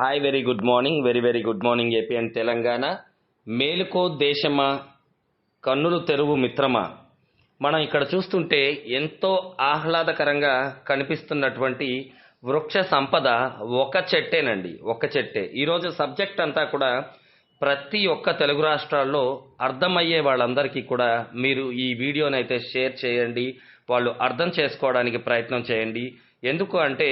Hi very good morning very very good morning APN Telangana మేలుకో దేశమా కన్నులు తెరువు మిత్రమా? మనం ఇక్కడ చూస్తుంటే ఎంతో ఆహ్లాదకరంగా కనిపిస్తున్నటువంటి వృక్ష సంపద ఒక చెట్టేనండి ఒక చెట్టే. ఈరోజు సబ్జెక్ట్ అంతా కూడా ప్రతి ఒక్క తెలుగు రాష్ట్రాల్లో అర్థమయ్యే వాళ్ళందరికీ కూడా మీరు ఈ వీడియోని అయితే షేర్ చేయండి వాళ్ళు అర్థం చేసుకోవడానికి ప్రయత్నం చేయండి. ఎందుకు అంటే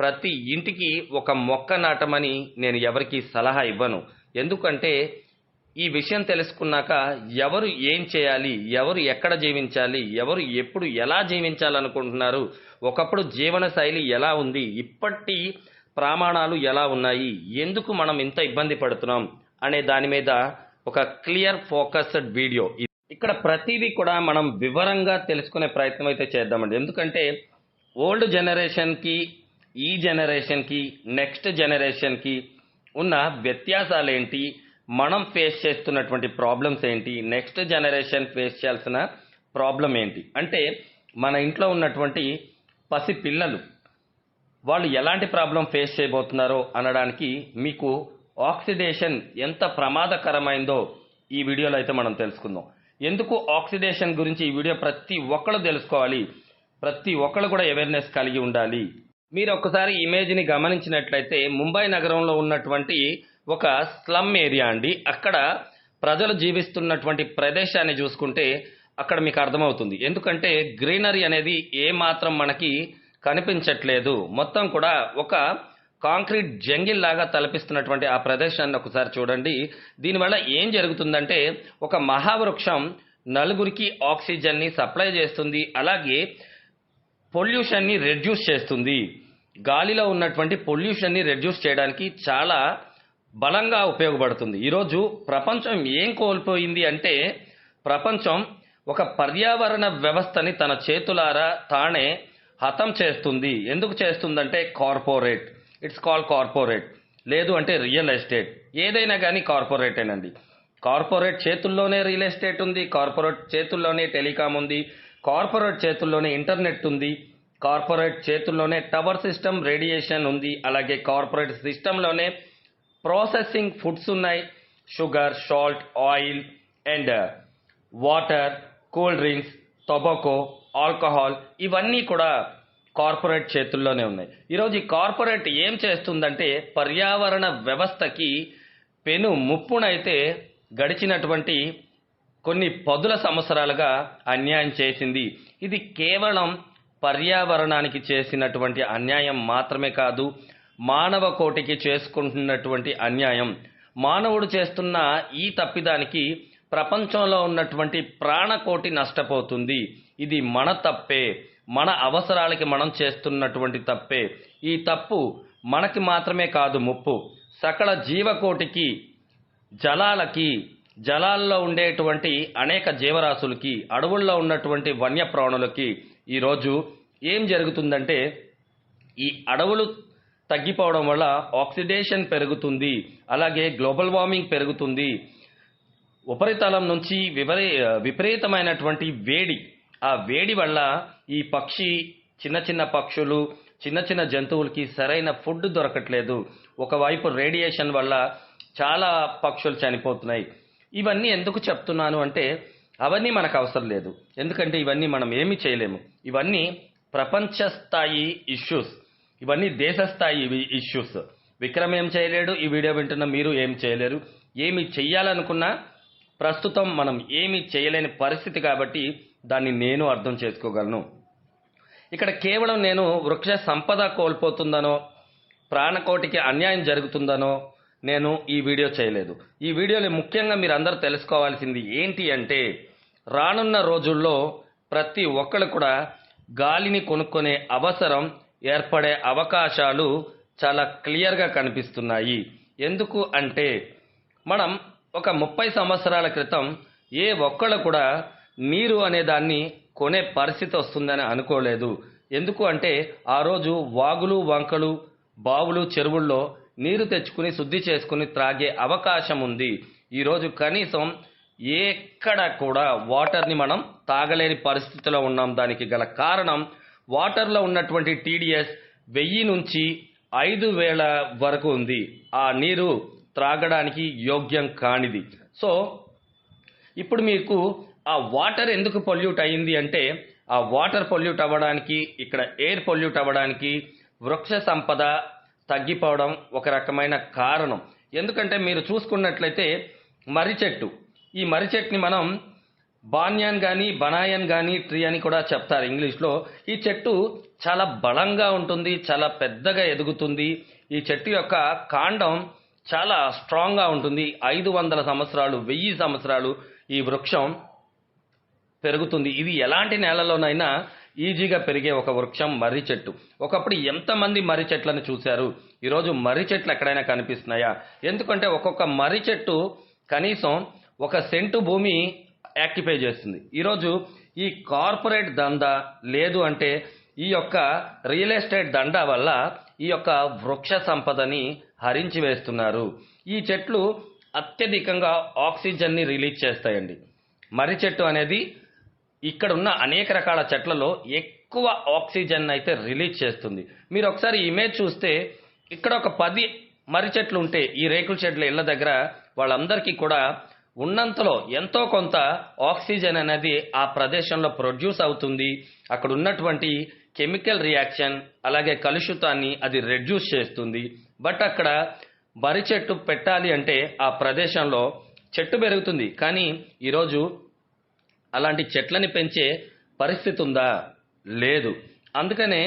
ప్రతి ఇంటికి ఒక మొక్క నాటమని నేను ఎవరికి సలహా ఇవ్వను. ఎందుకంటే ఈ విషయం తెలుసుకున్నాక ఎవరు ఏం చేయాలి ఎవరు ఎక్కడ జీవించాలి ఎవరు ఎప్పుడు ఎలా జీవించాలనుకుంటున్నారు ఒకప్పుడు జీవన శైలి ఎలా ఉంది ఇప్పటి ప్రమాణాలు ఎలా ఉన్నాయి ఎందుకు మనం ఇంత ఇబ్బంది పడుతున్నాం అనే దాని మీద ఒక క్లియర్ ఫోకస్డ్ వీడియో. ఇక్కడ ప్రతిదీ కూడా మనం వివరంగా తెలుసుకునే ప్రయత్నం అయితే చేద్దామండి. ఎందుకంటే ఓల్డ్ జనరేషన్కి ఈ జనరేషన్కి నెక్స్ట్ జనరేషన్కి ఉన్న వ్యత్యాసాలు ఏంటి మనం ఫేస్ చేస్తున్నటువంటి ప్రాబ్లమ్స్ ఏంటి? నెక్స్ట్ జనరేషన్ ఫేస్ చేయాల్సిన ప్రాబ్లం ఏంటి? అంటే మన ఇంట్లో ఉన్నటువంటి పసి పిల్లలు వాళ్ళు ఎలాంటి ప్రాబ్లం ఫేస్ చేయబోతున్నారో అనడానికి మీకు ఆక్సిడేషన్ ఎంత ప్రమాదకరమైందో ఈ వీడియోలో అయితే మనం తెలుసుకుందాం. ఎందుకు ఆక్సిడేషన్ గురించి ఈ వీడియో ప్రతి ఒక్కరు తెలుసుకోవాలి? ప్రతి ఒక్కరు కూడా అవేర్నెస్ కలిగి ఉండాలి. మీరు ఒక్కసారి ఇమేజ్ని గమనించినట్లయితే ముంబై నగరంలో ఉన్నటువంటి ఒక స్లమ్ ఏరియా అండి. అక్కడ ప్రజలు జీవిస్తున్నటువంటి ప్రదేశాన్ని చూసుకుంటే అక్కడ మీకు అర్థమవుతుంది. ఎందుకంటే గ్రీనరీ అనేది ఏ మాత్రం మనకి కనిపించట్లేదు. మొత్తం కూడా ఒక కాంక్రీట్ జంగిల్ లాగా తలపిస్తున్నటువంటి ఆ ప్రదేశాన్ని ఒకసారి చూడండి. దీనివల్ల ఏం జరుగుతుందంటే ఒక మహావృక్షం నలుగురికి ఆక్సిజన్ని సప్లై చేస్తుంది. అలాగే పొల్యూషన్ని రెడ్యూస్ చేస్తుంది. గాలిలో ఉన్నటువంటి పొల్యూషన్ని రెడ్యూస్ చేయడానికి చాలా బలంగా ఉపయోగపడుతుంది. ఈరోజు ప్రపంచం ఏం కోల్పోయింది అంటే ప్రపంచం ఒక పర్యావరణ వ్యవస్థని తన చేతులారా తానే హతం చేస్తుంది. ఎందుకు చేస్తుందంటే కార్పొరేట్. ఇట్స్ కాల్ కార్పొరేట్ లేదు అంటే రియల్ ఎస్టేట్ ఏదైనా కానీ కార్పొరేటేనండి కార్పొరేట్ చేతుల్లోనే రియల్ ఎస్టేట్ ఉంది కార్పొరేట్ చేతుల్లోనే టెలికాం ఉంది కార్పొరేట్ చేతుల్లోనే ఇంటర్నెట్ ఉంది. కార్పొరేట్ చేతుల్లోనే టవర్ సిస్టమ్ రేడియేషన్ ఉంది. అలాగే కార్పొరేట్ సిస్టంలోనే ప్రాసెసింగ్ ఫుడ్స్ ఉన్నాయి. Sugar salt oil and water cool drinks tobacco alcohol ఇవన్నీ కూడా కార్పొరేట్ చేతుల్లోనే ఉన్నాయి. ఈరోజు ఈ కార్పొరేట్ ఏం చేస్తుందంటే పర్యావరణ వ్యవస్థకి పెను ముప్పునైతే గడిచినటువంటి కొన్ని పదుల సంవత్సరాలుగా అన్యాయం చేసింది. ఇది కేవలం పర్యావరణానికి చేసినటువంటి అన్యాయం మాత్రమే కాదు మానవ కోటికి చేసుకుంటున్నటువంటి అన్యాయం. మానవుడు చేస్తున్న ఈ తప్పిదానికి ప్రపంచంలో ఉన్నటువంటి ప్రాణకోటి నష్టపోతుంది. ఇది మన తప్పే. మన అవసరాలకి మనం చేస్తున్నటువంటి తప్పే. ఈ తప్పు మనకి మాత్రమే కాదు ముప్పు. సకల జీవకోటికి జలాలకి జలాల్లో ఉండేటువంటి అనేక జీవరాశులకి అడవుల్లో ఉన్నటువంటి వన్యప్రాణులకి ఈరోజు ఏం జరుగుతుందంటే ఈ అడవులు తగ్గిపోవడం వల్ల ఆక్సిడేషన్ పెరుగుతుంది అలాగే గ్లోబల్ వార్మింగ్ పెరుగుతుంది. ఉపరితలం నుంచి విపరీ విపరీతమైనటువంటి వేడి ఆ వేడి వల్ల ఈ పక్షి చిన్న చిన్న పక్షులు చిన్న చిన్న జంతువులకి సరైన ఫుడ్ దొరకట్లేదు. ఒకవైపు రేడియేషన్ వల్ల చాలా పక్షులు చనిపోతున్నాయి. ఇవన్నీ ఎందుకు చెప్తున్నాను అంటే అవన్నీ మనకు అవసరం లేదు. ఎందుకంటే ఇవన్నీ మనం ఏమీ చేయలేము. ఇవన్నీ ప్రపంచ స్థాయి ఇష్యూస్ ఇవన్నీ దేశ స్థాయి ఇష్యూస్ విక్రమ్ ఏం చేయలేడు? ఈ వీడియో వింటున్న మీరు ఏం చేయలేరు? ఏమి చెయ్యాలనుకున్నా ప్రస్తుతం మనం ఏమి చేయలేని పరిస్థితి కాబట్టి దాన్ని నేను అర్థం చేసుకోగలను. ఇక్కడ కేవలం నేను వృక్ష సంపద కోల్పోతుందనో ప్రాణకోటికి అన్యాయం జరుగుతుందనో నేను ఈ వీడియో చేయలేదు. ఈ వీడియోలో ముఖ్యంగా మీరు అందరూ తెలుసుకోవాల్సింది ఏంటి అంటే రానున్న రోజుల్లో ప్రతి ఒక్కరు కూడా గాలిని కొనుక్కునే అవసరం ఏర్పడే అవకాశాలు చాలా క్లియర్గా కనిపిస్తున్నాయి. ఎందుకు అంటే మనం ఒక ముప్పై సంవత్సరాల క్రితం ఏ ఒక్కళ్ళు కూడా నీరు అనే దాన్ని కొనే పరిస్థితి వస్తుందని అనుకోలేదు. ఎందుకు అంటే ఆ రోజు వాగులు వంకలు బావులు చెరువుల్లో నీరు తెచ్చుకుని శుద్ధి చేసుకుని త్రాగే అవకాశం ఉంది. ఈరోజు కనీసం ఎక్కడ కూడా వాటర్ని మనం తాగలేని పరిస్థితిలో ఉన్నాం. దానికి గల కారణం వాటర్లో ఉన్నటువంటి టీడీఎస్ వెయ్యి నుంచి ఐదు వేల వరకు ఉంది. ఆ నీరు త్రాగడానికి యోగ్యం కానిది. సో ఇప్పుడు మీకు ఆ వాటర్ ఎందుకు పొల్యూట్ అయ్యింది అంటే ఆ వాటర్ పొల్యూట్ అవ్వడానికి ఇక్కడ ఎయిర్ పొల్యూట్ అవ్వడానికి వృక్ష సంపద తగ్గిపోవడం ఒక రకమైన కారణం. ఎందుకంటే మీరు చూసుకున్నట్లయితే మర్రి చెట్టు ఈ మర్రి చెట్టుని మనం బాన్యాన్ కానీ బనాయన్ కానీ ట్రీ అని కూడా చెప్తారు ఇంగ్లీష్లో. ఈ చెట్టు చాలా బలంగా ఉంటుంది చాలా పెద్దగా ఎదుగుతుంది. ఈ చెట్టు యొక్క కాండం చాలా స్ట్రాంగ్గా ఉంటుంది. ఐదు వందల సంవత్సరాలు వెయ్యి సంవత్సరాలు ఈ వృక్షం పెరుగుతుంది. ఇది ఎలాంటి నేలలోనైనా ఈజీగా పెరిగే ఒక వృక్షం మర్రి చెట్టు. ఒకప్పుడు ఎంతమంది మర్రి చెట్లను చూశారు? ఈరోజు మర్రి చెట్లు ఎక్కడైనా కనిపిస్తున్నాయా? ఎందుకంటే ఒక్కొక్క మర్రి చెట్టు కనీసం ఒక సెంటు భూమి యాక్టిఫై చేస్తుంది. ఈరోజు ఈ కార్పొరేట్ దందా లేదు అంటే ఈ యొక్క రియల్ ఎస్టేట్ దండా వల్ల ఈ యొక్క వృక్ష సంపదని హరించి వేస్తున్నారు. ఈ చెట్లు అత్యధికంగా ఆక్సిజన్ని రిలీజ్ చేస్తాయండి. మర్రి చెట్టు అనేది ఇక్కడ ఉన్న అనేక రకాల చెట్లలో ఎక్కువ ఆక్సిజన్ అయితే రిలీజ్ చేస్తుంది. మీరు ఒకసారి ఇమేజ్ చూస్తే ఇక్కడ ఒక పది మర్రి చెట్లు ఉంటే ఈ రేకుల చెట్ల ఇళ్ళ దగ్గర వాళ్ళందరికీ కూడా ఉన్నంతలో ఎంతో కొంత ఆక్సిజన్ అనేది ఆ ప్రదేశంలో ప్రొడ్యూస్ అవుతుంది. అక్కడ ఉన్నటువంటి కెమికల్ రియాక్షన్ అలాగే కలుషితాన్ని అది రెడ్యూస్ చేస్తుంది. బట్ అక్కడ బరి చెట్టు పెట్టాలి అంటే ఆ ప్రదేశంలో చెట్టు పెరుగుతుంది. కానీ ఈరోజు అలాంటి చెట్లని పెంచే పరిస్థితి ఉందా? లేదు. అందుకనే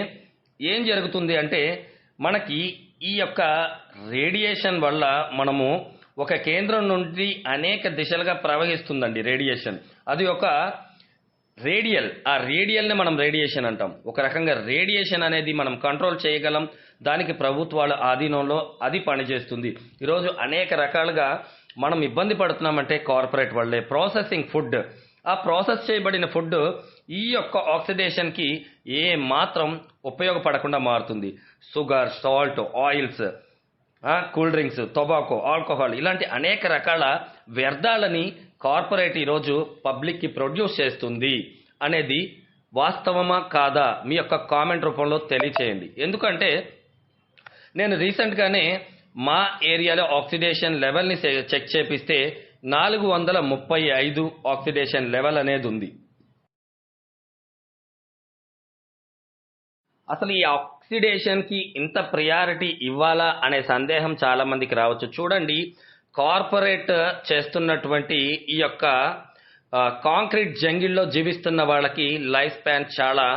ఏం జరుగుతుంది అంటే మనకి ఈ యొక్క రేడియేషన్ వల్ల మనము ఒక కేంద్రం నుండి అనేక దిశలుగా ప్రవహిస్తుందండి రేడియేషన్. అది ఒక రేడియల్. ఆ రేడియల్ని మనం రేడియేషన్ అంటాం. ఒక రకంగా రేడియేషన్ అనేది మనం కంట్రోల్ చేయగలం. దానికి ప్రభుత్వాల ఆధీనంలో అది పనిచేస్తుంది. ఈరోజు అనేక రకాలుగా మనం ఇబ్బంది పడుతున్నామంటే కార్పొరేట్ వాళ్ళే. Processing food. ఆ ప్రాసెస్ చేయబడిన ఫుడ్ ఈ యొక్క ఆక్సిడేషన్కి ఏ మాత్రం ఉపయోగపడకుండా మారుతుంది. Sugar salt oils. Cool drinks tobacco alcohol ఇలాంటి అనేక రకాల వ్యర్థాలని కార్పొరేట్ ఈరోజు పబ్లిక్కి ప్రొడ్యూస్ చేస్తుంది అనేది వాస్తవమా కాదా మీ యొక్క కామెంట్ రూపంలో తెలియచేయండి. ఎందుకంటే నేను రీసెంట్గానే మా ఏరియాలో ఆక్సిడేషన్ లెవెల్ని చె- చెక్ చేపిస్తే నాలుగు వందల ముప్పై ఐదు ఆక్సిడేషన్ లెవెల్ అనేది ఉంది. అసలు ఈ ఆక్సిడేషన్కి ఇంత ప్రియారిటీ ఇవ్వాలా అనే సందేహం చాలామందికి రావచ్చు. చూడండి కార్పొరేట్ చేస్తున్నటువంటి ఈ యొక్క కాంక్రీట్ జంగిల్లో జీవిస్తున్న వాళ్ళకి లైఫ్ స్పాన్ చాలా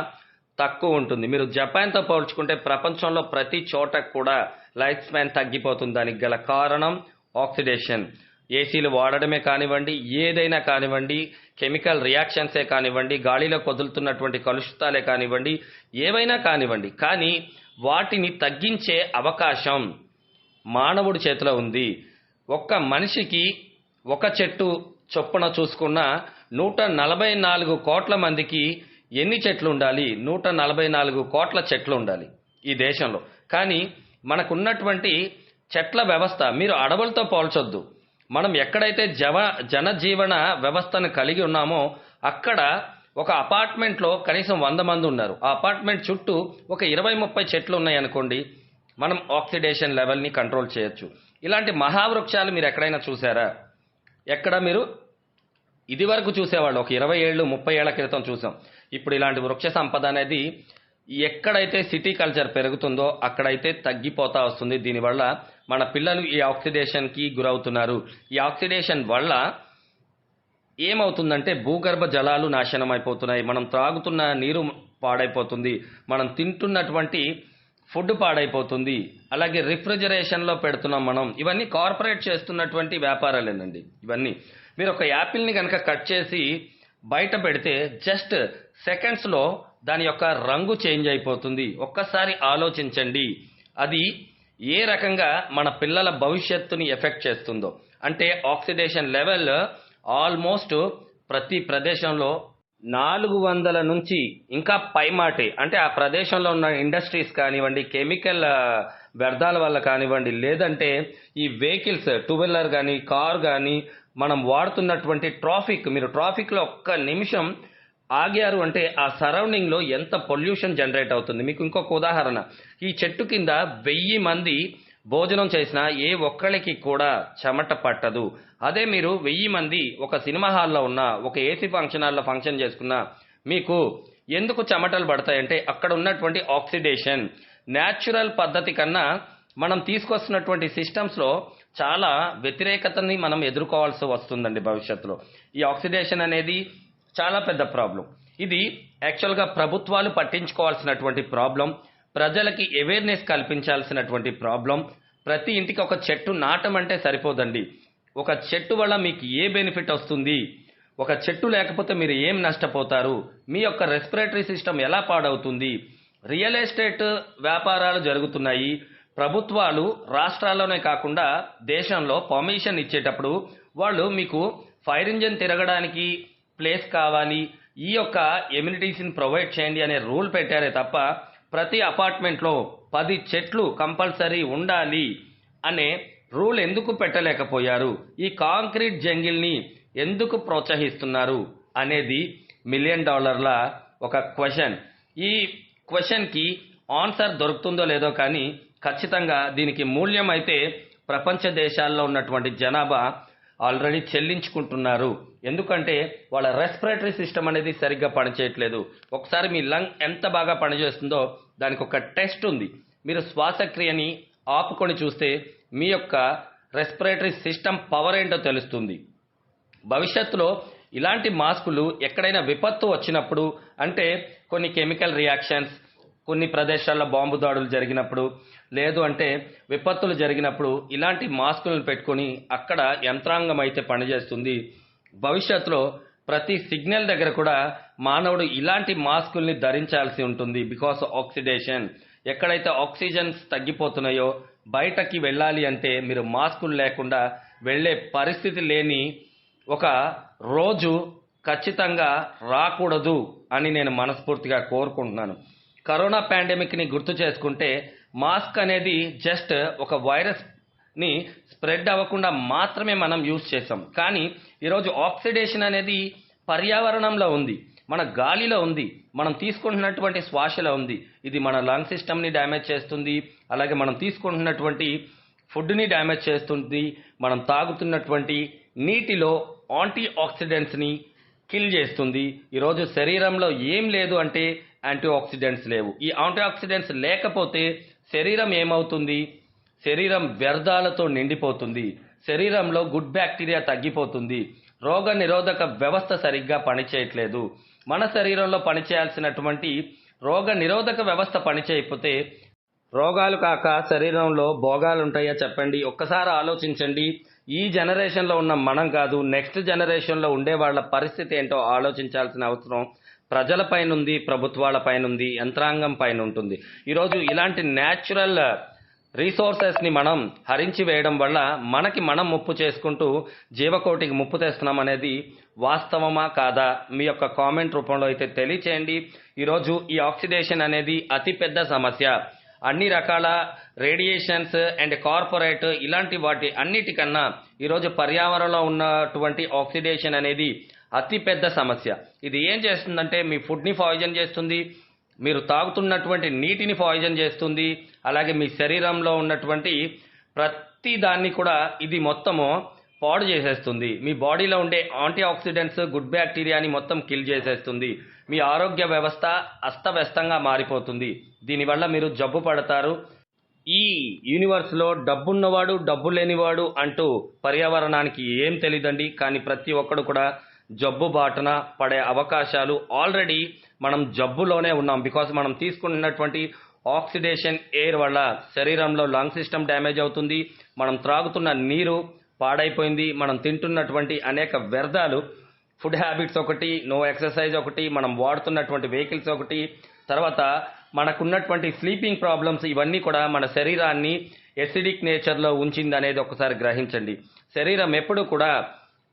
తక్కువ ఉంటుంది. మీరు జపాన్తో పోల్చుకుంటే ప్రపంచంలో ప్రతి చోట కూడా లైఫ్ స్పాన్ తగ్గిపోతుంది. దానికి గల కారణం ఆక్సిడేషన్ ఏసీలు వాడడమే కానివ్వండి ఏదైనా కానివ్వండి కెమికల్ రియాక్షన్సే కానివ్వండి గాలిలో కొదులుతున్నటువంటి కలుషితాలే కానివ్వండి ఏవైనా కానివ్వండి. కానీ వాటిని తగ్గించే అవకాశం మానవుడి చేతిలో ఉంది. ఒక్క మనిషికి ఒక చెట్టు చొప్పున చూసుకున్న నూట నలభై నాలుగు కోట్ల మందికి ఎన్ని చెట్లు ఉండాలి? నూట నలభై నాలుగు కోట్ల చెట్లు ఉండాలి ఈ దేశంలో. కానీ మనకున్నటువంటి చెట్ల వ్యవస్థ మీరు అడవులతో పోల్చొద్దు. మనం ఎక్కడైతే జవ జనజీవన వ్యవస్థను కలిగి ఉన్నామో అక్కడ ఒక అపార్ట్మెంట్లో కనీసం వంద మంది ఉన్నారు. ఆ అపార్ట్మెంట్ చుట్టూ ఒక ఇరవై ముప్పై చెట్లు ఉన్నాయి అనుకోండి మనం ఆక్సిడేషన్ లెవెల్ని కంట్రోల్ చేయొచ్చు. ఇలాంటి మహావృక్షాలు మీరు ఎక్కడైనా చూసారా ఎక్కడ మీరు? ఇది వరకు చూసేవాళ్ళు ఒక ఇరవై ఏళ్ళు ముప్పై ఏళ్ళ క్రితం చూసాం. ఇప్పుడు ఇలాంటి వృక్ష సంపద అనేది ఎక్కడైతే సిటీ కల్చర్ పెరుగుతుందో అక్కడైతే తగ్గిపోతా వస్తుంది. దీనివల్ల మన పిల్లలు ఈ ఆక్సిడేషన్కి గురవుతున్నారు. ఈ ఆక్సిడేషన్ వల్ల ఏమవుతుందంటే భూగర్భ జలాలు నాశనం అయిపోతున్నాయి మనం త్రాగుతున్న నీరు పాడైపోతుంది. మనం తింటున్నటువంటి ఫుడ్ పాడైపోతుంది. అలాగే రిఫ్రిజరేషన్లో పెడుతున్నాం మనం. ఇవన్నీ కార్పొరేట్ చేస్తున్నటువంటి వ్యాపారాలేనండి. ఇవన్నీ. మీరు ఒక యాపిల్ని కనుక కట్ చేసి బయట పెడితే జస్ట్ సెకండ్స్లో దాని యొక్క రంగు చేంజ్ అయిపోతుంది. ఒక్కసారి ఆలోచించండి. అది ఏ రకంగా మన పిల్లల భవిష్యత్తుని ఎఫెక్ట్ చేస్తుందో. అంటే ఆక్సిడేషన్ లెవెల్ ఆల్మోస్ట్ ప్రతి ప్రదేశంలో నాలుగు వందల నుంచి ఇంకా పైమాటే అంటే ఆ ప్రదేశంలో ఉన్న ఇండస్ట్రీస్ కానివ్వండి కెమికల్ వ్యర్థాల వల్ల కానివ్వండి లేదంటే ఈ వెహికల్స్ టూ వీలర్ కానీ కార్ కానీ మనం వాడుతున్నటువంటి ట్రాఫిక్. మీరు ట్రాఫిక్లో ఒక్క నిమిషం ఆగారు అంటే ఆ సరౌండింగ్లో ఎంత పొల్యూషన్ జనరేట్ అవుతుంది? మీకు ఇంకొక ఉదాహరణ. ఈ చెట్టు కింద వెయ్యి మంది భోజనం చేసినా ఏ ఒక్కళ్ళకి కూడా చెమట పట్టదు. అదే మీరు వెయ్యి మంది ఒక సినిమా హాల్లో ఉన్న ఒక ఏసీ ఫంక్షన్ హాల్లో ఫంక్షన్ చేసుకున్నా మీకు ఎందుకు చెమటలు పడతాయంటే అక్కడ ఉన్నటువంటి ఆక్సిడేషన్ న్యాచురల్ పద్ధతి కన్నా మనం తీసుకొస్తున్నటువంటి సిస్టమ్స్లో చాలా వ్యతిరేకతని మనం ఎదుర్కోవాల్సి వస్తుందండి భవిష్యత్తులో. ఈ ఆక్సిడేషన్ అనేది చాలా పెద్ద ప్రాబ్లం ఇది యాక్చువల్గా ప్రభుత్వాలు పట్టించుకోవాల్సినటువంటి ప్రాబ్లం ప్రజలకి అవేర్నెస్ కల్పించాల్సినటువంటి ప్రాబ్లం ప్రతి ఇంటికి ఒక చెట్టు నాటమంటే సరిపోదండి. ఒక చెట్టు వల్ల మీకు ఏ బెనిఫిట్ వస్తుంది? ఒక చెట్టు లేకపోతే మీరు ఏం నష్టపోతారు? మీ యొక్క రెస్పిరేటరీ సిస్టమ్ ఎలా పాడవుతుంది? రియల్ ఎస్టేట్ వ్యాపారాలు జరుగుతున్నాయి. ప్రభుత్వాలు రాష్ట్రాల్లోనే కాకుండా దేశంలో పర్మిషన్ ఇచ్చేటప్పుడు వాళ్ళు మీకు ఫైర్ ఇంజిన్ తిరగడానికి ప్లేస్ కావాలి. ఈ యొక్క ఎమ్యూనిటీస్ని ప్రొవైడ్ చేయండి అనే రూల్ పెట్టారే తప్ప ప్రతి అపార్ట్మెంట్లో పది చెట్లు కంపల్సరీ ఉండాలి అనే రూల్ ఎందుకు పెట్టలేకపోయారు? ఈ కాంక్రీట్ జంగిల్ని ఎందుకు ప్రోత్సహిస్తున్నారు? అనేది మిలియన్ డాలర్ల ఒక క్వశ్చన్ ఈ క్వశ్చన్కి ఆన్సర్ దొరుకుతుందో లేదో కానీ ఖచ్చితంగా దీనికి మూల్యం అయితే ప్రపంచ దేశాల్లో ఉన్నటువంటి జనాభా ఆల్రెడీ చెల్లించుకుంటున్నారు. ఎందుకంటే వాళ్ళ రెస్పిరేటరీ సిస్టమ్ అనేది సరిగ్గా పనిచేయట్లేదు. ఒకసారి మీ లంగ్ ఎంత బాగా పనిచేస్తుందో దానికి ఒక టెస్ట్ ఉంది. మీరు శ్వాసక్రియని ఆపుకొని చూస్తే మీ యొక్క రెస్పిరేటరీ సిస్టమ్ పవర్ ఏంటో తెలుస్తుంది. భవిష్యత్తులో ఇలాంటి మాస్కులు ఎక్కడైనా విపత్తు వచ్చినప్పుడు అంటే కొన్ని కెమికల్ రియాక్షన్స్ కొన్ని ప్రదేశాల్లో బాంబు దాడులు జరిగినప్పుడు లేదు అంటే విపత్తులు జరిగినప్పుడు ఇలాంటి మాస్కులను పెట్టుకొని అక్కడ యంత్రాంగం అయితే పనిచేస్తుంది. భవిష్యత్తులో ప్రతి సిగ్నల్ దగ్గర కూడా మానవుడు ఇలాంటి మాస్కుల్ని ధరించాల్సి ఉంటుంది బికాస్ ఆక్సిడేషన్. ఎక్కడైతే ఆక్సిజన్స్ తగ్గిపోతున్నాయో బయటకి వెళ్ళాలి అంటే మీరు మాస్కులు లేకుండా వెళ్ళే పరిస్థితి లేని ఒక రోజు ఖచ్చితంగా రాకూడదు అని నేను మనస్ఫూర్తిగా కోరుకుంటున్నాను. కరోనా పాండమిక్ని గుర్తు చేసుకుంటే మాస్క్ అనేది జస్ట్ ఒక వైరస్ ని స్ప్రెడ్ అవ్వకుండా మాత్రమే మనం యూజ్ చేసాం కానీ ఈరోజు ఆక్సిడేషన్ అనేది పర్యావరణంలో ఉంది మన గాలిలో ఉంది మనం తీసుకుంటున్నటువంటి శ్వాసలో ఉంది. ఇది మన లంగ్ సిస్టమ్ని డ్యామేజ్ చేస్తుంది అలాగే మనం తీసుకుంటున్నటువంటి ఫుడ్ని డ్యామేజ్ చేస్తుంది మనం తాగుతున్నటువంటి నీటిలో యాంటీ ఆక్సిడెంట్స్ని కిల్ చేస్తుంది. ఈరోజు శరీరంలో ఏం లేదు అంటే యాంటీ ఆక్సిడెంట్స్ లేవు. ఈ యాంటీ ఆక్సిడెంట్స్ లేకపోతే శరీరం ఏమవుతుంది? శరీరం వ్యర్థాలతో నిండిపోతుంది. శరీరంలో గుడ్ బ్యాక్టీరియా తగ్గిపోతుంది. రోగ నిరోధక వ్యవస్థ సరిగ్గా పనిచేయట్లేదు. మన శరీరంలో పనిచేయాల్సినటువంటి రోగ నిరోధక వ్యవస్థ పనిచేయకపోతే రోగాలు కాక శరీరంలో భోగాలు ఉంటాయా చెప్పండి. ఒక్కసారి ఆలోచించండి. ఈ జనరేషన్లో ఉన్న మనం కాదు నెక్స్ట్ జనరేషన్లో ఉండే వాళ్ళ పరిస్థితి ఏంటో ఆలోచించాల్సిన అవసరం. ప్రజల పైన ఉంది ప్రభుత్వాల పైన ఉంది యంత్రాంగం పైన ఉంటుంది ఈరోజు ఇలాంటి న్యాచురల్ రీసోర్సెస్ని మనం హరించి వేయడం వల్ల మనకి మనం ముప్పు చేసుకుంటూ జీవకోటికి ముప్పు తెస్తున్నాం అనేది వాస్తవమా కాదా? మీ యొక్క కామెంట్ రూపంలో అయితే తెలియచేయండి. ఈరోజు ఈ ఆక్సిడేషన్ అనేది అతిపెద్ద సమస్య. అన్ని రకాల రేడియేషన్స్ అండ్ కార్పొరేట్ ఇలాంటి వాటి అన్నిటికన్నా ఈరోజు పర్యావరణంలో ఉన్నటువంటి ఆక్సిడేషన్ అనేది అతిపెద్ద సమస్య. ఇది ఏం చేస్తుందంటే మీ ఫుడ్ని పాయిజన్ చేస్తుంది మీరు తాగుతున్నటువంటి నీటిని పాయిజన్ చేస్తుంది అలాగే మీ శరీరంలో ఉన్నటువంటి ప్రతి దాన్ని కూడా ఇది మొత్తము పాడు చేసేస్తుంది. మీ బాడీలో ఉండే యాంటీ ఆక్సిడెంట్స్ గుడ్ బ్యాక్టీరియాని మొత్తం కిల్ చేసేస్తుంది. మీ ఆరోగ్య వ్యవస్థ అస్తవ్యస్తంగా మారిపోతుంది. దీనివల్ల మీరు జబ్బు పడతారు. ఈ యూనివర్స్లో డబ్బున్నవాడు డబ్బు లేనివాడు అంటూ పర్యావరణానికి ఏం తెలియదండి కానీ ప్రతి ఒక్కడు కూడా జబ్బు బాటన పడే అవకాశాలు ఆల్రెడీ మనం జబ్బులోనే ఉన్నాం. బికాస్ మనం తీసుకున్నటువంటి ఆక్సిడేషన్ ఎయిర్ వల్ల శరీరంలో లంగ్ సిస్టమ్ డ్యామేజ్ అవుతుంది. మనం త్రాగుతున్న నీరు పాడైపోయింది. మనం తింటున్నటువంటి అనేక వ్యర్థాలు ఫుడ్ హ్యాబిట్స్ ఒకటి నో ఎక్సర్సైజ్ ఒకటి మనం వాడుతున్నటువంటి వెహికల్స్ ఒకటి. తర్వాత మనకున్నటువంటి స్లీపింగ్ ప్రాబ్లమ్స్ ఇవన్నీ కూడా మన శరీరాన్ని ఎసిడిక్ నేచర్లో ఉంచింది అనేది ఒకసారి గ్రహించండి. శరీరం ఎప్పుడు కూడా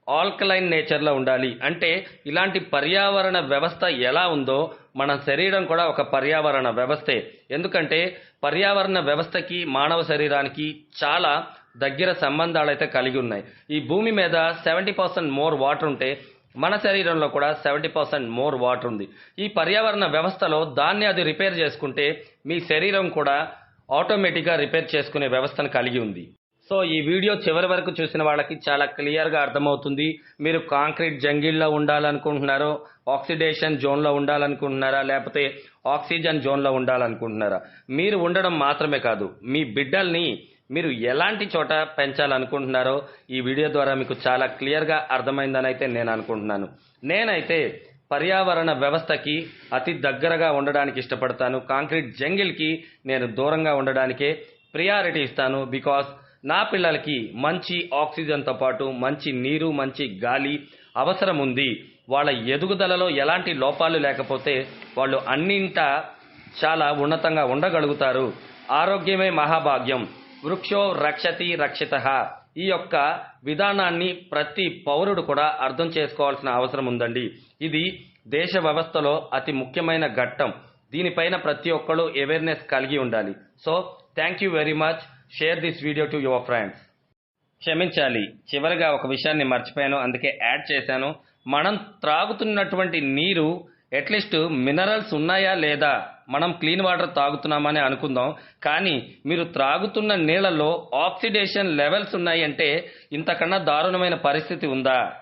ఆల్కలైన్ నేచర్లో ఉండాలి. అంటే ఇలాంటి పర్యావరణ వ్యవస్థ ఎలా ఉందో మన శరీరం కూడా ఒక పర్యావరణ వ్యవస్థే. ఎందుకంటే పర్యావరణ వ్యవస్థకి మానవ శరీరానికి చాలా దగ్గర సంబంధాలు అయితే కలిగి ఉన్నాయి. ఈ భూమి మీద సెవెంటీ పర్సెంట్ మోర్ వాటర్ ఉంటే మన శరీరంలో కూడా సెవెంటీ పర్సెంట్ మోర్ వాటర్ ఉంది. ఈ పర్యావరణ వ్యవస్థలో దాన్ని అది రిపేర్ చేసుకుంటే మీ శరీరం కూడా ఆటోమేటిక్గా రిపేర్ చేసుకునే వ్యవస్థను కలిగి ఉంది. సో ఈ వీడియో చివరి వరకు చూసిన వాళ్ళకి చాలా క్లియర్గా అర్థమవుతుంది. మీరు కాంక్రీట్ జంగిల్లో ఉండాలనుకుంటున్నారో ఆక్సిడేషన్ జోన్లో ఉండాలనుకుంటున్నారా లేకపోతే ఆక్సిజన్ జోన్లో ఉండాలనుకుంటున్నారా? మీరు ఉండడం మాత్రమే కాదు మీ బిడ్డల్ని మీరు ఎలాంటి చోట పెంచాలనుకుంటున్నారో ఈ వీడియో ద్వారా మీకు చాలా క్లియర్గా అర్థమైందని అయితే నేను అనుకుంటున్నాను. నేనైతే పర్యావరణ వ్యవస్థకి అతి దగ్గరగా ఉండడానికి ఇష్టపడతాను. కాంక్రీట్ జంగిల్కి నేను దూరంగా ఉండడానికే ప్రియారిటీ ఇస్తాను బికాస్ నా పిల్లలకి మంచి ఆక్సిజన్తో పాటు మంచి నీరు మంచి గాలి అవసరం ఉంది వాళ్ళ ఎదుగుదలలో ఎలాంటి లోపాలు లేకపోతే వాళ్ళు అన్నింట చాలా ఉన్నతంగా ఉండగలుగుతారు. ఆరోగ్యమే మహాభాగ్యం. వృక్షో రక్షతి రక్షిత. ఈ యొక్క విధానాన్ని ప్రతి పౌరుడు కూడా అర్థం చేసుకోవాల్సిన అవసరం ఉందండి. ఇది దేశ వ్యవస్థలో అతి ముఖ్యమైన ఘట్టం. దీనిపైన ప్రతి ఒక్కరు అవేర్నెస్ కలిగి ఉండాలి. So thank you very much share this video to your friends క్షమించాలి. చివరిగా ఒక విషయాన్ని మర్చిపోయాను. అందుకే యాడ్ చేశాను. మనం త్రాగుతున్నటువంటి నీరు అట్లీస్ట్ మినరల్స్ ఉన్నాయా లేదా? మనం క్లీన్ వాటర్ తాగుతున్నామని అనుకుందాం. కానీ మీరు త్రాగుతున్న నీళ్ళలో ఆక్సిడేషన్ లెవెల్స్ ఉన్నాయంటే ఇంతకన్నా దారుణమైన పరిస్థితి ఉందా?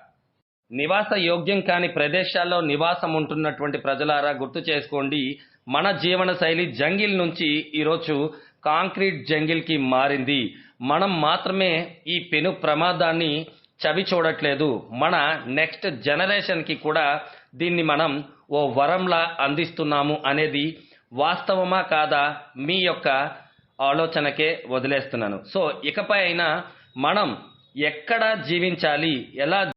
నివాస యోగ్యం కాని ప్రదేశాల్లో నివాసం ఉంటున్నటువంటి ప్రజలారా గుర్తు చేసుకోండి. మన జీవన శైలి జంగిల్ నుంచి ఈరోజు కాంక్రీట్ జంగిల్కి మారింది. మనం మాత్రమే ఈ పెను ప్రమాదాన్ని చవి చూడట్లేదు. మన నెక్స్ట్ జనరేషన్కి కూడా దీన్ని మనం ఓ వరంలా అందిస్తున్నాము అనేది వాస్తవమా కాదా మీ యొక్క ఆలోచనకే వదిలేస్తున్నాను. సో ఇకపై అయినా మనం ఎక్కడ జీవించాలి ఎలా